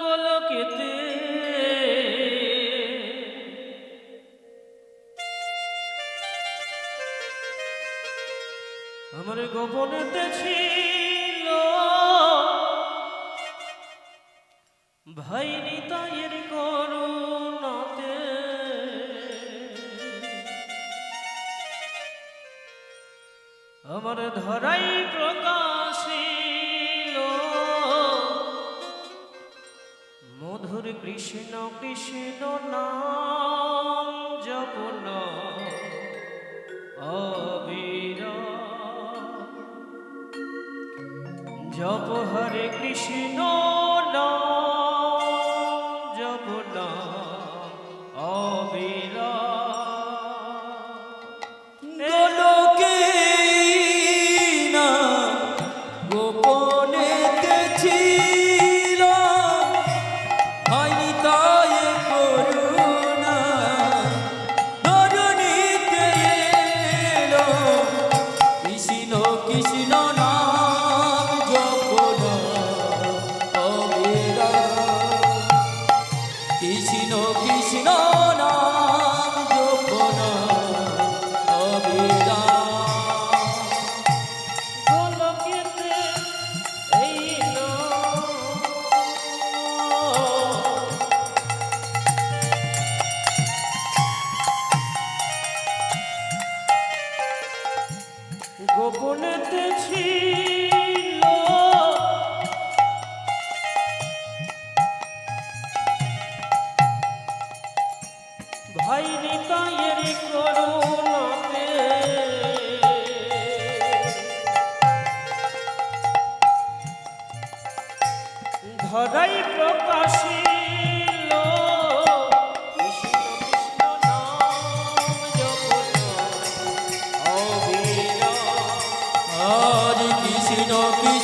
গোলকেতে আমার গোপনেতে ছিল। ভাই নিতাইয়ের করুণাতে। আমার ধরাই প্রকাশিল। মধুর কৃষ্ণ কৃষ্ণ নাম জপন অবির। জপ হরে কৃষ্ণ গোপনেতে ছিল। ভাই নিতাইয়ের করুণাতে। ধরাই প্রকাশিল কৃষ্ণ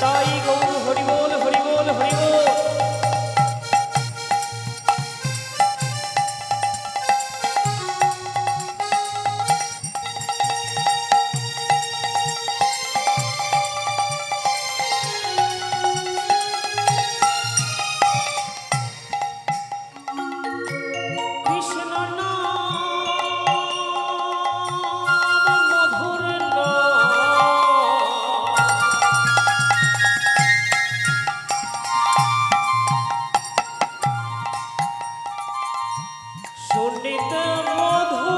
再一口 শুনিতে মধু।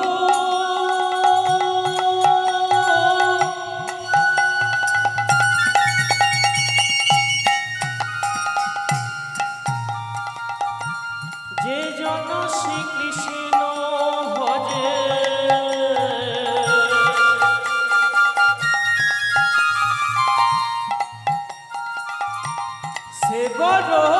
যে জন শ্রীকৃষ্ণ ভজে। সে বড়